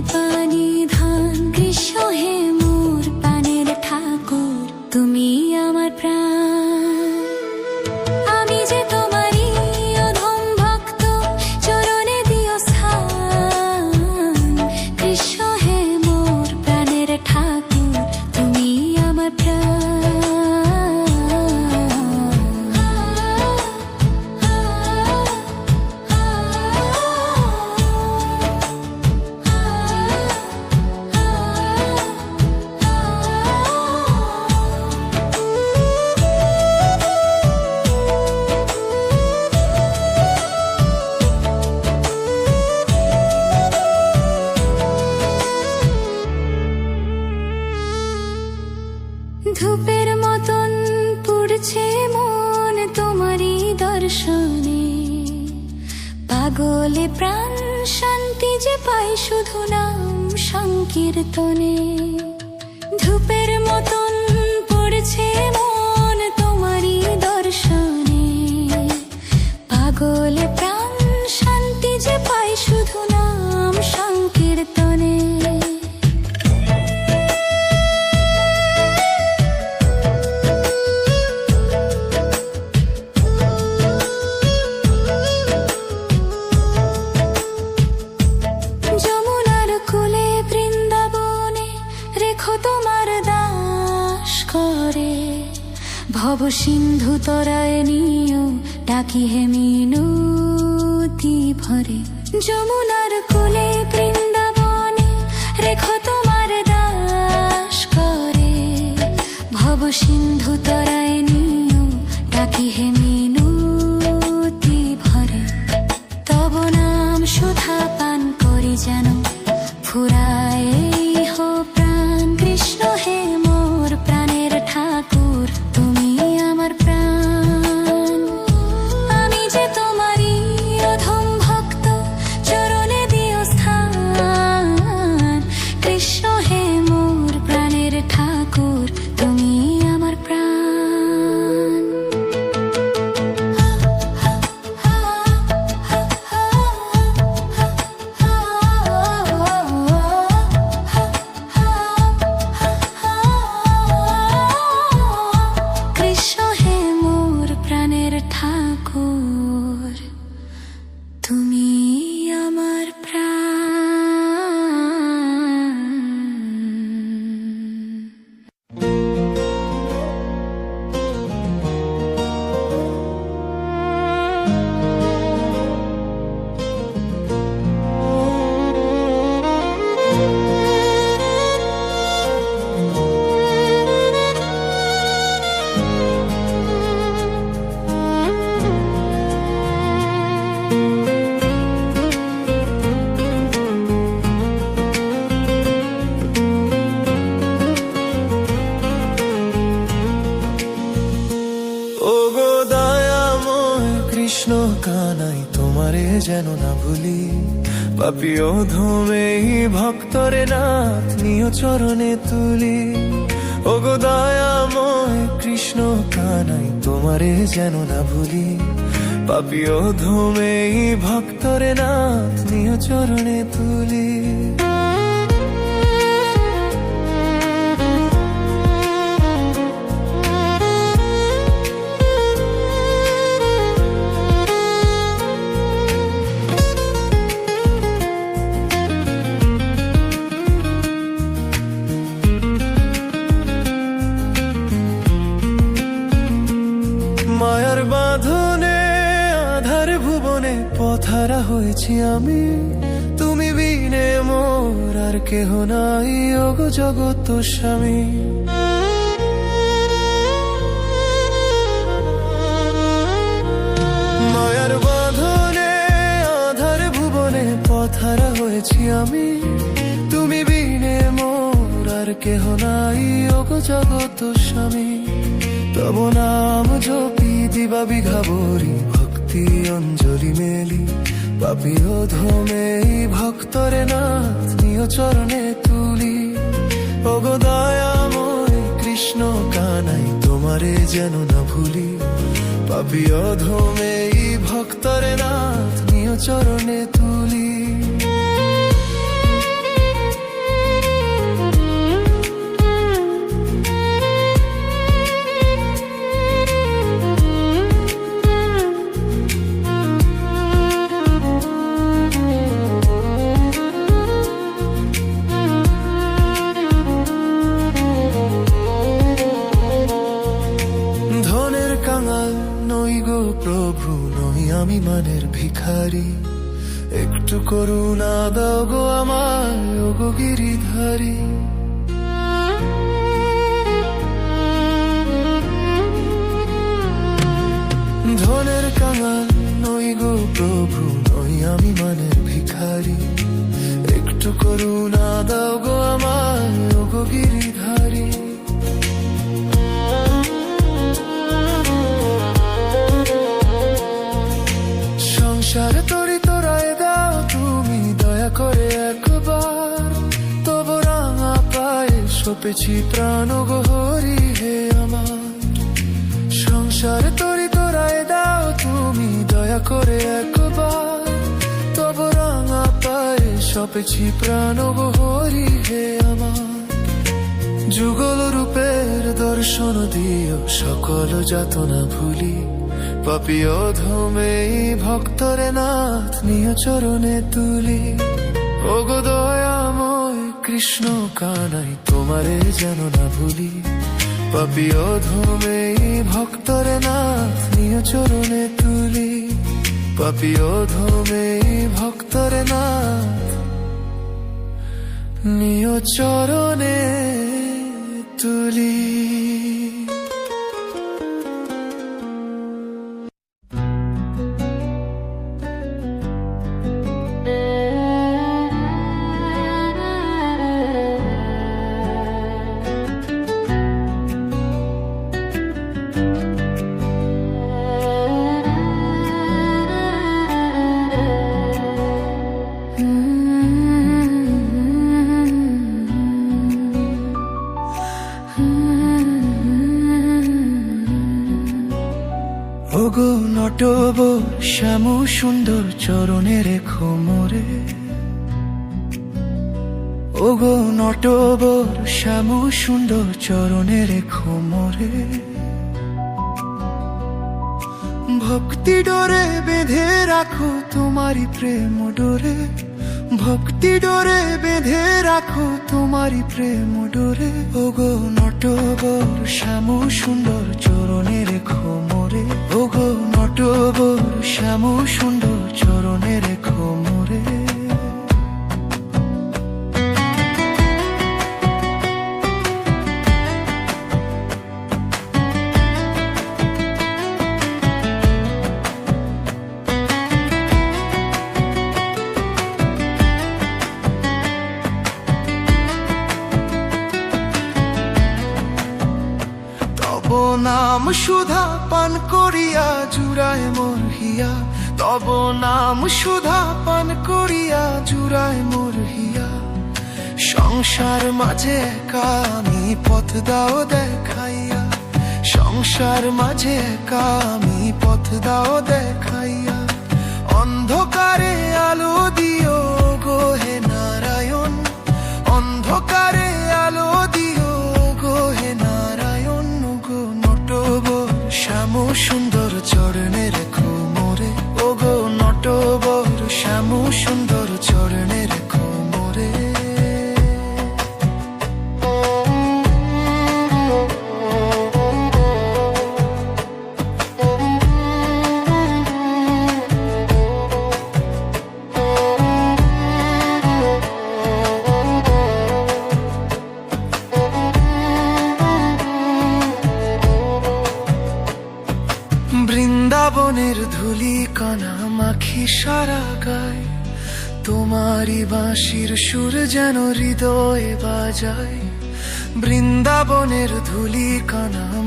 पानी পাগলে প্রাণ শান্তি যে পাই শুধু নাম সংকীর্তনে। ধূপের মতন পড়ছে মন তোমারই দর্শনে। পাগলে প্রাণ সিন্ধু তরায় নিও ডাকি হে মিনতি ভরে। যমুনার প্রাণের ধোমেই ভক্তরে নাথ, নিয় চরণে তুলি। ও গো দয়াময় কৃষ্ণ, কানাই তোমারে যেন না ভুলি। পাপিও ধোমেই ভক্তরে নাথ, নিয় চরণে তুলি। পথারা হয়েছি আমি। তুমি বিনে মোর আর কেহ নাই, ওগো জগত স্বামী। মায়ার বাঁধনে, আধার ভুবনে পথারা হয়েছি আমি। তুমি বিনে মোর আর কেহ নাই, ওগো জগত স্বামী। তব নাম জপি, দিবা বিঘা ভক্তি অঞ্জলি মেলি, পাপি ধমে ভক্তরে না নিয় চরণে তুলি। অগদায়াময় দয়াময় কৃষ্ণ কানাই, তোমারে যেন না ভুলি। পাপি ধমে ভক্তরে নাথ, নিয় চরণে তুলি। করুণা দাও গো আমায় গো গিরিধারী। সংসার তরি তোরায় দাও তুমি, দয়া করে একবার। তব রাঙা পায়ে সপেছি প্রাণ গহরি হে আমার। যুগল রূপের দর্শন দিও, সকল যাতনা ভুলি। পাপিয় ধমে ভক্তরে নাথ, নিয় চরণে তুলি। ওগো দয়াময় কৃষ্ণ কানাই, তোমারে যেন না ভুলি। পাপিয় ধুমে ভক্তরে নাথ নিয় চরণে তুলি। পাপিও ধুমে ভক্তরে নাথ নিয় চরণে তুলি। চরণে রেখো মোরে। ওগো নটব শ্যাম সুন্দর চরণে রেখো মোরে। ভক্তি ডোরে বেঁধে রাখো তোমারি প্রেম ডোরে। ভক্তি ডোরে বেঁধে রাখো তোমারি প্রেম ডোরে। ওগো নটবর, শ্যাম সুন্দর চরণে রেখো মোরে। ওগো নটবর, শ্যাম সুন্দর নাম সুধা পান হিয়া তব নাম সুধা পান করিয়া জুড়ায় মরহিয়া সংসার মাঝে কামি পথ দাও দেখাইয়া। সংসার মাঝে কামি পথ দাও দেখাইয়া।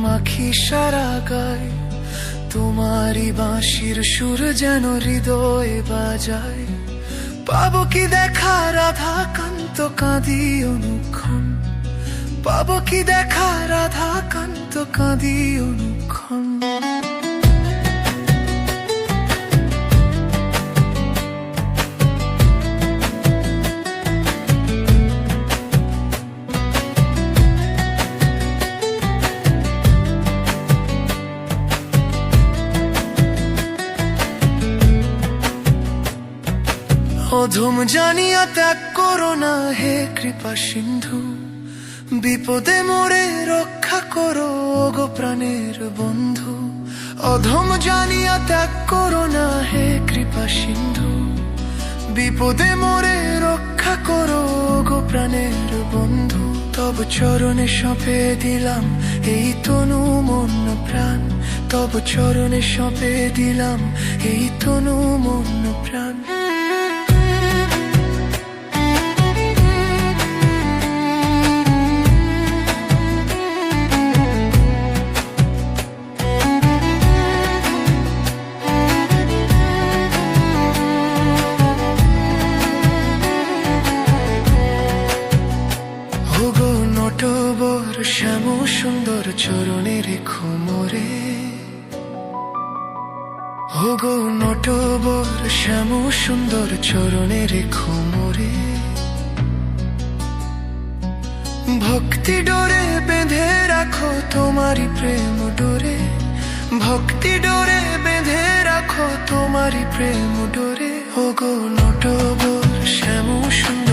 মাখি সারা গায়, তোমারই বাঁশির সুর যেন হৃদয়ে বাজায়। পাবো কি দেখা রাধা কান্ত কাঁদি অনুক্ষণ। পাবো কি দেখা রাধা কান্ত কাঁদি অনুক্ষণ। অধম জানিয়া ত্যাগ করো না, হে কৃপা সিন্ধু। বিপদে মোরে রক্ষা করো গো প্রাণের বন্ধু। অধম জানিয়া ত্যাগ করো না, হে কৃপা সিন্ধু। বিপদে মোরে রক্ষা করো গো প্রাণের বন্ধু। তব চরণে সঁপে দিলাম এই তনু মন প্রাণ। তব চরণে সঁপে দিলাম এই তনু মন প্রাণ। চরণের খুমরে ভক্তি ডোরে বেঁধে রাখো তোমারই প্রেম ডোরে। ভক্তি ডোরে বেঁধে রাখো তোমারই প্রেম ডোরে। ওগো নটবর শ্যাম সুন্দর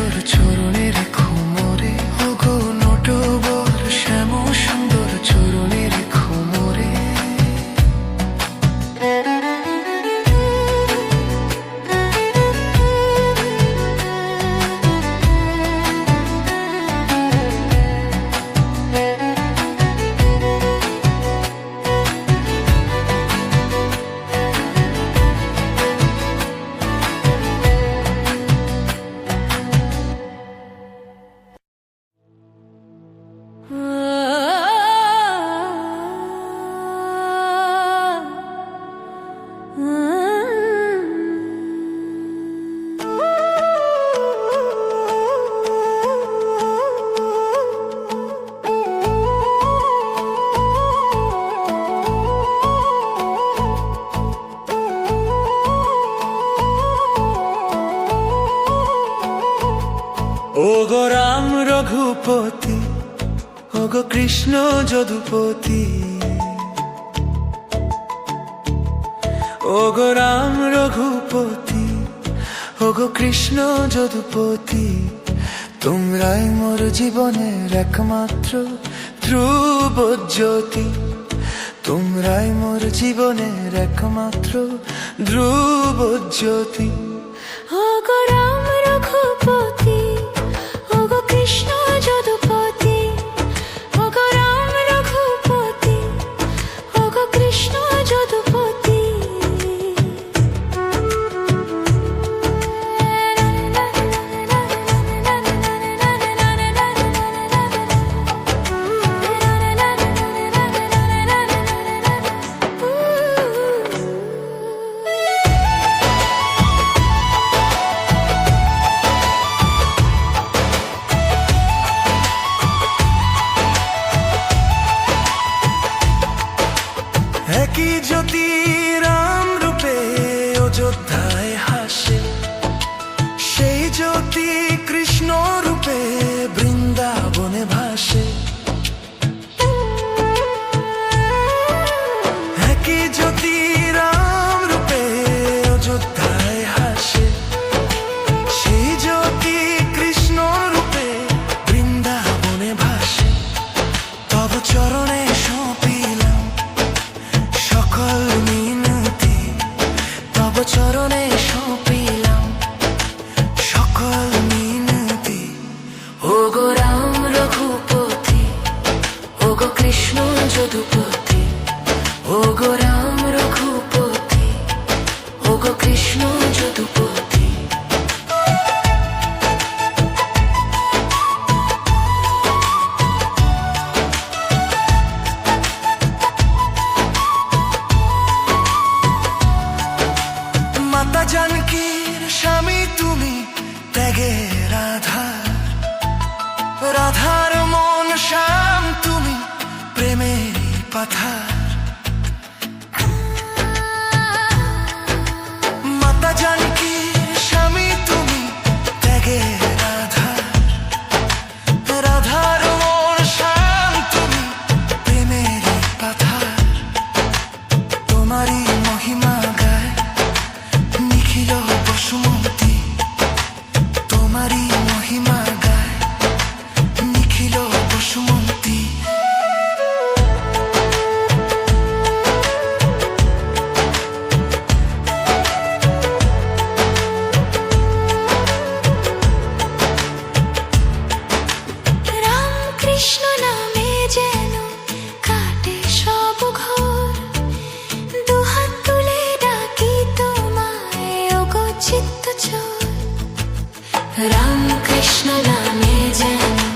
প্রজাপতি ওগো রাম রঘুপতি, ওগো কৃষ্ণ যদুপতি, তোমরাই মোর জীবনের একমাত্র ধ্রুব জ্যোতি তোমরাই মোর জীবনের একমাত্র ধ্রুব জ্যোতি কথা चित्त चोर राम कृष्ण रामे जय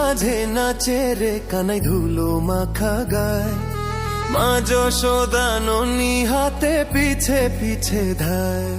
মাঝে নাচে রে কানাই ধুলো মাখা গায়। মা নি হাতে পিছে পিছে ধায়।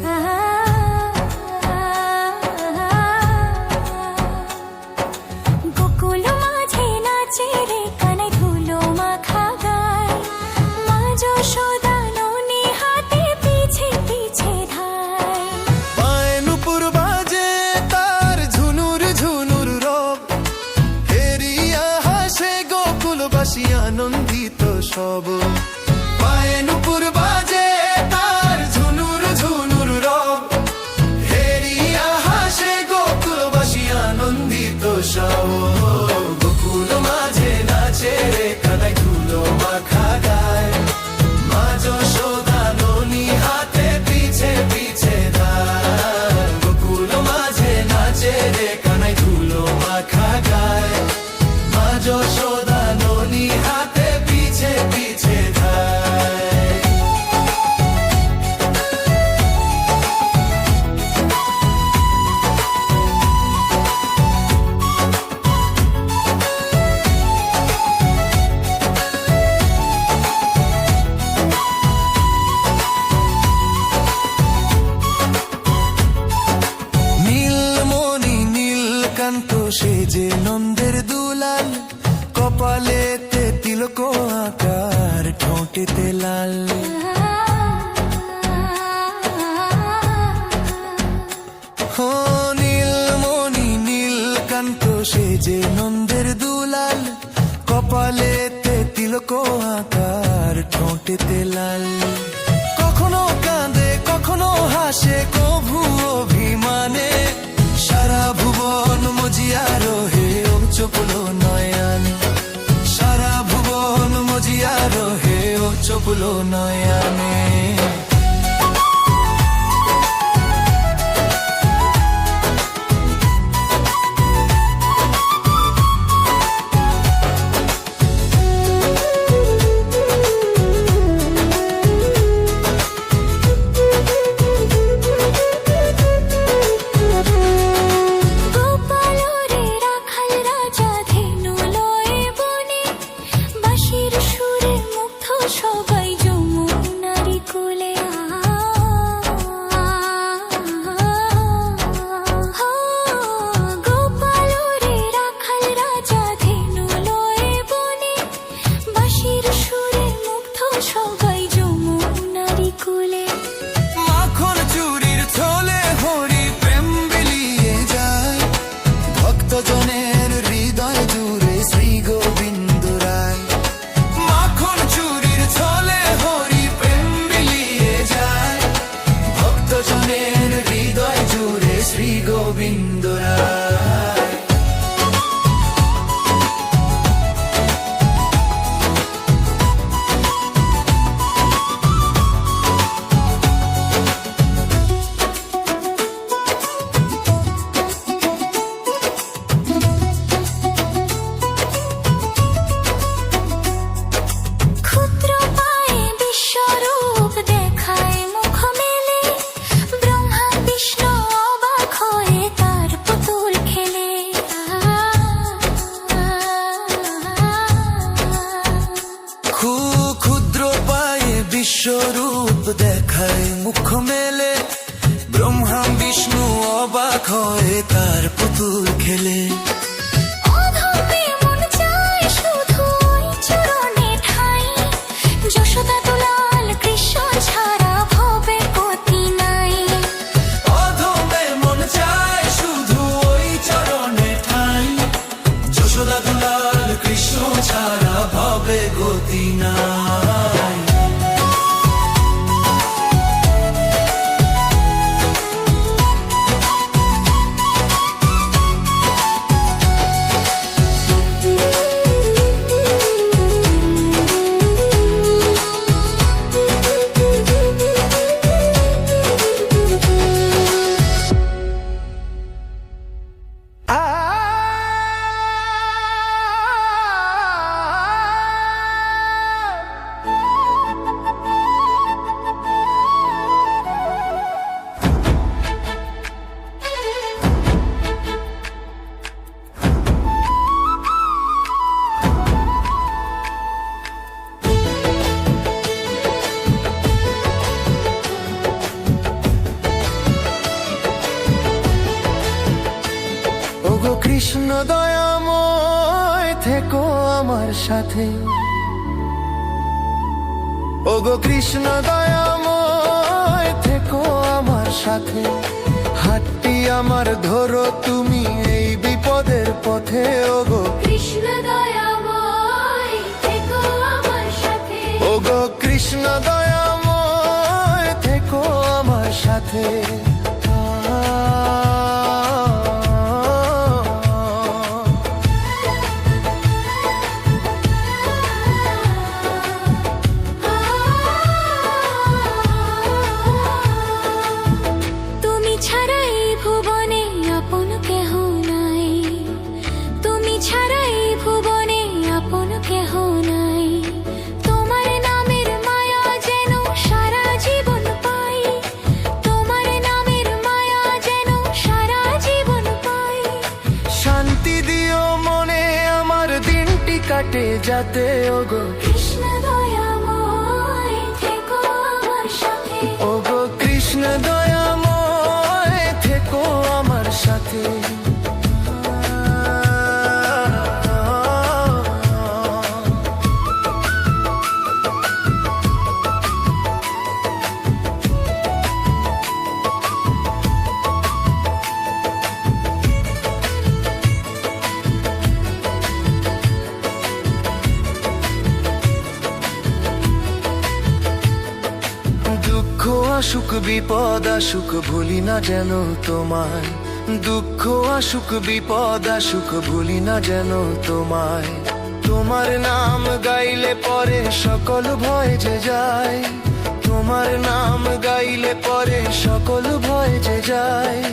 দেখো নীলমণি নীলকান্ত, সে যে নন্দের দুলাল কপালে তে তিলক আকার, ঠোঁটেতে লাল। কখনো কাঁদে, কখনো হাসে, কভু অভিমানে। সারা ভুবন মজিয়া রহে ও চপলো নয়ান। সারা ভুবন মজিয়া রহে ও চপল নয়ানে। কৃষ্ণ ছাড়া ভবে গতি নাই। কৃষ্ণ দয়াময় থেকো আমার সাথে। ওগো কৃষ্ণ দয়াময় থেকো আমার সাথে। হাতটি আমার ধরো তুমি এই বিপদের পথে ওগো। কৃষ্ণ দয়াময় থেকো আমার সাথে। ওগো কৃষ্ণ দয়াময় থেকো আমার সাথে। যাতে ওগো। আসুক, বিপদ আসুক, ভুলি না যেন তোমায়। দুঃখ আসুক, বিপদ আসুক, ভুলি না যেন তোমায়। তোমার নাম গাইলে পরে সকল ভয় যে যায়। তোমার নাম গাইলে পরে সকল ভয় যে যায়।